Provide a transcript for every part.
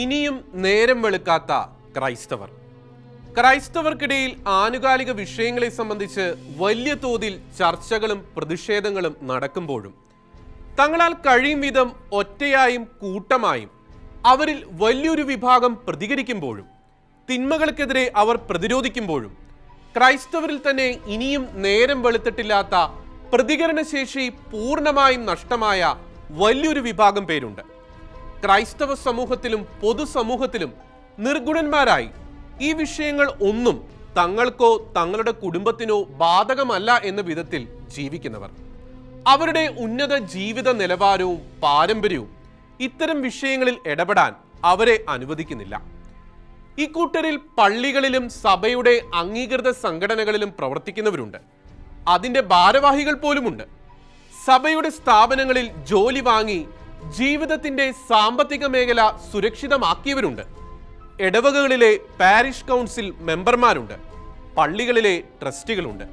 ഇനിയും നേരം വെളുക്കാത്ത ക്രൈസ്തവർ. ക്രൈസ്തവർക്കിടയിൽ ആനുകാലിക വിഷയങ്ങളെ സംബന്ധിച്ച് വലിയ തോതിൽ ചർച്ചകളും പ്രതിഷേധങ്ങളും നടക്കുമ്പോഴും തങ്ങളാൽ കഴിയും വിധം ഒറ്റയായും കൂട്ടമായും അവരിൽ വലിയൊരു വിഭാഗം പ്രതികരിക്കുമ്പോഴും തിന്മകൾക്കെതിരെ അവർ പ്രതിരോധിക്കുമ്പോഴും ക്രൈസ്തവരിൽ തന്നെ ഇനിയും നേരം വെളുത്തിട്ടില്ലാത്ത പ്രതികരണശേഷി പൂർണമായും നഷ്ടമായ വലിയൊരു വിഭാഗം പേരുണ്ട്. ക്രൈസ്തവ സമൂഹത്തിലും പൊതുസമൂഹത്തിലും നിർഗുണന്മാരായി. ഈ വിഷയങ്ങൾ ഒന്നും തങ്ങൾക്കോ തങ്ങളുടെ കുടുംബത്തിനോ ബാധകമല്ല എന്ന വിധത്തിൽ ജീവിക്കുന്നവർ. അവരുടെ ഉന്നത ജീവിത നിലവാരവും പാരമ്പര്യവും ഇത്തരം വിഷയങ്ങളിൽ ഇടപെടാൻ അവരെ അനുവദിക്കുന്നില്ല. ഇക്കൂട്ടരിൽ പള്ളികളിലും സഭയുടെ അംഗീകൃത സംഘടനകളിലും പ്രവർത്തിക്കുന്നവരുണ്ട്. അതിന്റെ ഭാരവാഹികൾ പോലുമുണ്ട്. സഭയുടെ സ്ഥാപനങ്ങളിൽ ജോലി വാങ്ങി ജീവിതത്തിന്റെ സാമ്പത്തിക മേഖല സുരക്ഷിതമാക്കിയവരുണ്ട്. ഇടവകകളിലെ പാരിഷ് കൗൺസിൽ മെമ്പർമാരുണ്ട്. പള്ളികളിലെ ട്രസ്റ്റികളുണ്ട്.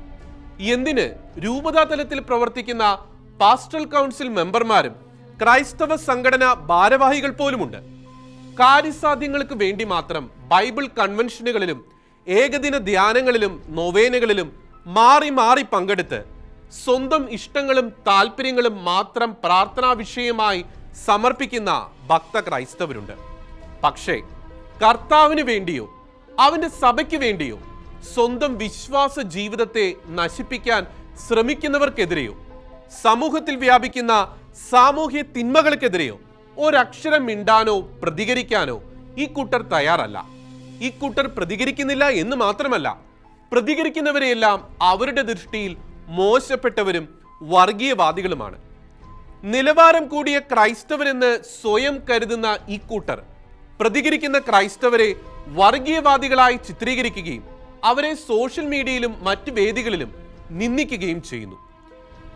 എന്തിന് രൂപതാതലത്തിൽ പ്രവർത്തിക്കുന്ന പാസ്റ്റൽ കൗൺസിൽ മെമ്പർമാരും ക്രൈസ്തവ സംഘടന ഭാരവാഹികൾ പോലുമുണ്ട്. കാര്യസാധ്യങ്ങൾക്ക് വേണ്ടി മാത്രം ബൈബിൾ കൺവെൻഷനുകളിലും ഏകദിന ധ്യാനങ്ങളിലും നൊവേനകളിലും മാറി മാറി പങ്കെടുത്ത് സ്വന്തം ഇഷ്ടങ്ങളും താല്പര്യങ്ങളും മാത്രം പ്രാർത്ഥനാ വിഷയമായി സമർപ്പിക്കുന്ന ഭക്ത ക്രൈസ്തവരുണ്ട്. പക്ഷേ കർത്താവിന് വേണ്ടിയോ അവന്റെ സഭയ്ക്ക് വേണ്ടിയോ സ്വന്തം വിശ്വാസ ജീവിതത്തെ നശിപ്പിക്കാൻ ശ്രമിക്കുന്നവർക്കെതിരെയോ സമൂഹത്തിൽ വ്യാപിക്കുന്ന സാമൂഹ്യ തിന്മകൾക്കെതിരെയോ ഒരക്ഷരം മിണ്ടാനോ പ്രതികരിക്കാനോ ഈ കൂട്ടർ തയ്യാറല്ല. ഈ കൂട്ടർ പ്രതികരിക്കുന്നില്ല എന്ന് മാത്രമല്ല പ്രതികരിക്കുന്നവരെയെല്ലാം അവരുടെ ദൃഷ്ടിയിൽ മോശപ്പെട്ടവരും വർഗീയവാദികളുമാണ്. നിലവാരം കൂടിയ ക്രൈസ്തവരെന്ന് സ്വയം കരുതുന്ന ഈ കൂട്ടർ പ്രതികരിക്കുന്ന ക്രൈസ്തവരെ വർഗീയവാദികളായി ചിത്രീകരിക്കുകയും അവരെ സോഷ്യൽ മീഡിയയിലും മറ്റ് വേദികളിലും നിന്ദിക്കുകയും ചെയ്യുന്നു.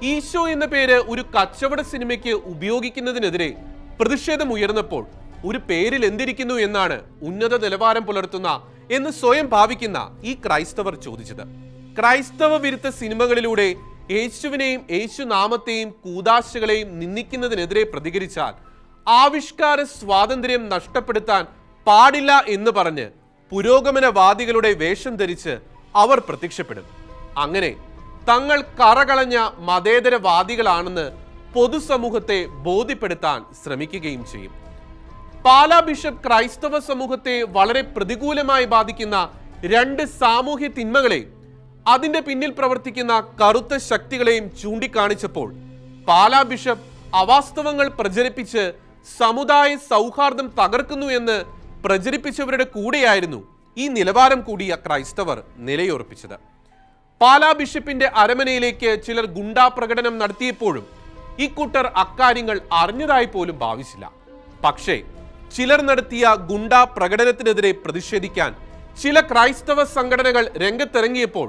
ഈശോ എന്ന പേര് ഒരു കച്ചവട സിനിമയ്ക്ക് ഉപയോഗിക്കുന്നതിനെതിരെ പ്രതിഷേധം ഉയർന്നപ്പോൾ ഒരു പേരിൽ എന്തിരിക്കുന്നു എന്നാണ് ഉന്നത നിലവാരം പുലർത്തുന്ന എന്ന് സ്വയം ഭാവിക്കുന്ന ഈ ക്രൈസ്തവർ ചോദിച്ചത്. ക്രൈസ്തവ വിരുദ്ധ സിനിമകളിലൂടെ യേശുവിനെയും യേശു നാമത്തെയും കൂതാശകളെയും നിന്ദിക്കുന്നതിനെതിരെ പ്രതികരിച്ചാൽ ആവിഷ്കാര സ്വാതന്ത്ര്യം നഷ്ടപ്പെടുത്താൻ പാടില്ല എന്ന് പറഞ്ഞ് പുരോഗമനവാദികളുടെ വേഷം ധരിച്ച് അവർ പ്രത്യക്ഷപ്പെടും. അങ്ങനെ തങ്ങൾ കറകളഞ്ഞ മതേതരവാദികളാണെന്ന് പൊതുസമൂഹത്തെ ബോധ്യപ്പെടുത്താൻ ശ്രമിക്കുകയും ചെയ്യും. പാലാ ബിഷപ്പ് ക്രൈസ്തവ സമൂഹത്തെ വളരെ പ്രതികൂലമായി ബാധിക്കുന്ന രണ്ട് സാമൂഹ്യ തിന്മകളെ അതിന്റെ പിന്നിൽ പ്രവർത്തിക്കുന്ന കറുത്ത ശക്തികളെയും ചൂണ്ടിക്കാണിച്ചപ്പോൾ പാലാ ബിഷപ്പ് അവാസ്തവങ്ങൾ പ്രചരിപ്പിച്ച് സമുദായ സൗഹാർദ്ദം തകർക്കുന്നു എന്ന് പ്രചരിപ്പിച്ചവരുടെ കൂടെയായിരുന്നു ഈ നിലവാരം കൂടിയ ക്രൈസ്തവർ നിലയുറപ്പിച്ചത്. പാലാ ബിഷപ്പിന്റെ അരമനയിലേക്ക് ചിലർ ഗുണ്ടാ പ്രകടനം നടത്തിയപ്പോഴും ഇക്കൂട്ടർ അക്കാര്യങ്ങൾ അറിഞ്ഞതായി പോലും ഭാവിച്ചില്ല. പക്ഷേ ചിലർ നടത്തിയ ഗുണ്ടാ പ്രകടനത്തിനെതിരെ പ്രതിഷേധിക്കാൻ ചില ക്രൈസ്തവ സംഘടനകൾ രംഗത്തിറങ്ങിയപ്പോൾ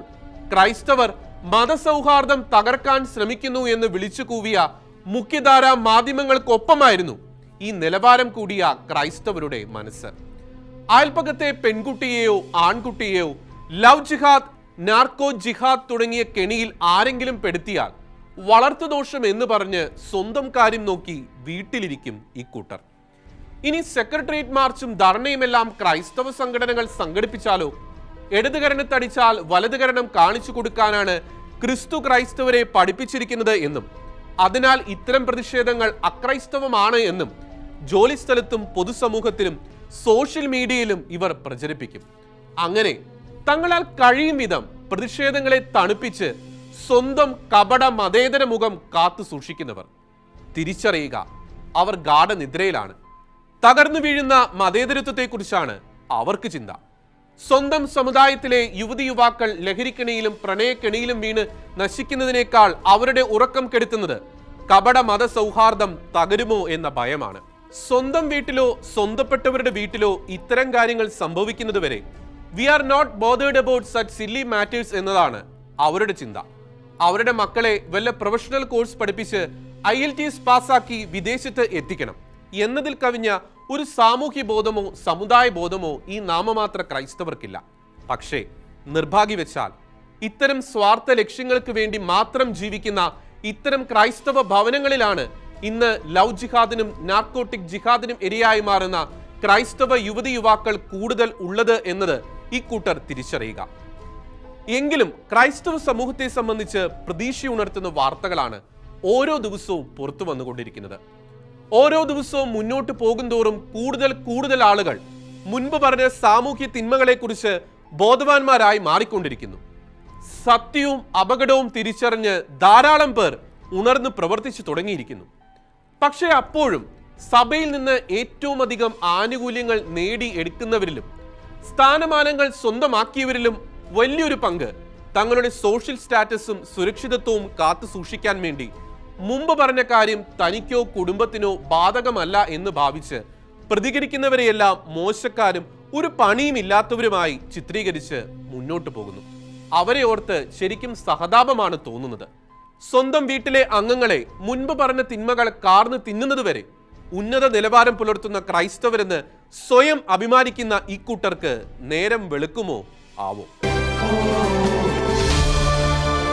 ക്രൈസ്തവർ മതസൗഹാർദ്ദം തകർക്കാൻ ശ്രമിക്കുന്നു എന്ന് വിളിച്ചു കൂവിയ മുഖ്യധാര മാധ്യമങ്ങൾക്കൊപ്പമായിരുന്നു ഈ നിലവാരം കൂടിയ ക്രൈസ്തവരുടെ മനസ്സ്. അയൽപകത്തെ പെൺകുട്ടിയെയോ ആൺകുട്ടിയെയോ ലവ് ജിഹാദ് നാർക്കോ ജിഹാദ് തുടങ്ങിയ കെണിയിൽ ആരെങ്കിലും പെടുത്തിയാൽ വളർത്തുദോഷം എന്ന് പറഞ്ഞ് സ്വന്തം കാര്യം നോക്കി വീട്ടിലിരിക്കും ഇക്കൂട്ടർ ഇനി സെക്രട്ടേറിയറ്റ് മാർച്ചും ധർണയുമെല്ലാം ക്രൈസ്തവ സംഘടനകൾ സംഘടിപ്പിച്ചാലോ ഇടതുകരണത്തടിച്ചാൽ വലതുകരണം കാണിച്ചു കൊടുക്കാനാണ് ക്രിസ്തു ക്രൈസ്തവരെ പഠിപ്പിച്ചിരിക്കുന്നത് എന്നും അതിനാൽ ഇത്തരം പ്രതിഷേധങ്ങൾ അക്രൈസ്തവമാണ് എന്നും ജോലിസ്ഥലത്തും പൊതുസമൂഹത്തിലും സോഷ്യൽ മീഡിയയിലും ഇവർ പ്രചരിപ്പിക്കും. അങ്ങനെ തങ്ങളാൽ കഴിയും വിധം പ്രതിഷേധങ്ങളെ തണുപ്പിച്ച് സ്വന്തം കപട മതേതര മുഖം കാത്തു സൂക്ഷിക്കുന്നവർ. തിരിച്ചറിയുക അവർ ഗാഠനിദ്രയിലാണ്. തകർന്നു വീഴുന്ന മതേതരത്വത്തെക്കുറിച്ചാണ് അവർക്ക് ചിന്ത. സ്വന്തം സമുദായത്തിലെ യുവതി യുവാക്കൾ ലഹരിക്കണിയിലും പ്രണയക്കെണിയിലും വീണ് നശിക്കുന്നതിനേക്കാൾ അവരുടെ ഉറക്കം കെടുത്തുന്നത് കപട മത സൗഹാർദ്ദം തകരുമോ എന്ന ഭയമാണ്. സ്വന്തം വീട്ടിലോ സ്വന്തപ്പെട്ടവരുടെ വീട്ടിലോ ഇത്തരം കാര്യങ്ങൾ സംഭവിക്കുന്നതുവരെ we are not bothered about such silly matters എന്നതാണ് അവരുടെ ചിന്ത. അവരുടെ മക്കളെ വല്ല പ്രൊഫഷണൽ കോഴ്സ് പഠിപ്പിച്ച് ഐ എൽ ടി എസ് പാസ്സാക്കി വിദേശത്ത് എത്തിക്കണം. എന്നതിൽ കവിഞ്ഞ ഒരു സാമൂഹ്യ ബോധമോ സമുദായ ബോധമോ ഈ നാമമാത്ര ക്രൈസ്തവർക്കില്ല. പക്ഷേ നിർഭാഗ്യവശാൽ ഇത്തരം സ്വാർത്ഥ ലക്ഷ്യങ്ങൾക്ക് വേണ്ടി മാത്രം ജീവിക്കുന്ന ഇത്തരം ക്രൈസ്തവ ഭവനങ്ങളിലാണ് ഇന്ന് ലവ് ജിഹാദിനും നാർക്കോട്ടിക് ജിഹാദിനും ഇരയായി മാറുന്ന ക്രൈസ്തവ യുവതി യുവാക്കൾ കൂടുതൽ ഉള്ളത് എന്നത് ഇക്കൂട്ടർ തിരിച്ചറിയുക. എങ്കിലും ക്രൈസ്തവ സമൂഹത്തെ സംബന്ധിച്ച് പ്രതീക്ഷയുണർത്തുന്ന വാർത്തകളാണ് ഓരോ ദിവസവും പുറത്തു വന്നുകൊണ്ടിരിക്കുന്നത്. ഓരോ ദിവസവും മുന്നോട്ട് പോകുന്തോറും കൂടുതൽ കൂടുതൽ ആളുകൾ മുൻപ് പറഞ്ഞ സാമൂഹ്യ തിന്മകളെക്കുറിച്ച് ബോധവാന്മാരായി മാറിക്കൊണ്ടിരിക്കുന്നു. സത്യവും അപകടവും തിരിച്ചറിഞ്ഞ് ധാരാളം പേർ ഉണർന്ന് പ്രവർത്തിച്ചു തുടങ്ങിയിരിക്കുന്നു. പക്ഷേ അപ്പോഴും സഭയിൽ നിന്ന് ഏറ്റവും അധികം ആനുകൂല്യങ്ങൾ നേടി എടുക്കുന്നവരിലും സ്ഥാനമാനങ്ങൾ സ്വന്തമാക്കിയവരിലും വലിയൊരു പങ്ക് തങ്ങളുടെ സോഷ്യൽ സ്റ്റാറ്റസും സുരക്ഷിതത്വവും കാത്തു സൂക്ഷിക്കാൻ വേണ്ടി മുമ്പ് പറഞ്ഞ കാര്യം തനിക്കോ കുടുംബത്തിനോ ബാധകമല്ല എന്ന് ഭാവിച്ച് പ്രതികരിക്കുന്നവരെയെല്ലാം മോശക്കാരും ഒരു പണിയും ഇല്ലാത്തവരുമായി ചിത്രീകരിച്ച് മുന്നോട്ട് പോകുന്നു. അവരെ ഓർത്ത് ശരിക്കും സഹതാപമാണ് തോന്നുന്നത്. സ്വന്തം വീട്ടിലെ അംഗങ്ങളെ മുൻപ് പറഞ്ഞ തിന്മകൾ കാർന്ന് തിന്നുന്നത് വരെ ഉന്നത നിലവാരം പുലർത്തുന്ന ക്രൈസ്തവരെന്ന് സ്വയം അഭിമാനിക്കുന്ന ഇക്കൂട്ടർക്ക് നേരം വെളുക്കുമോ? ആവോ?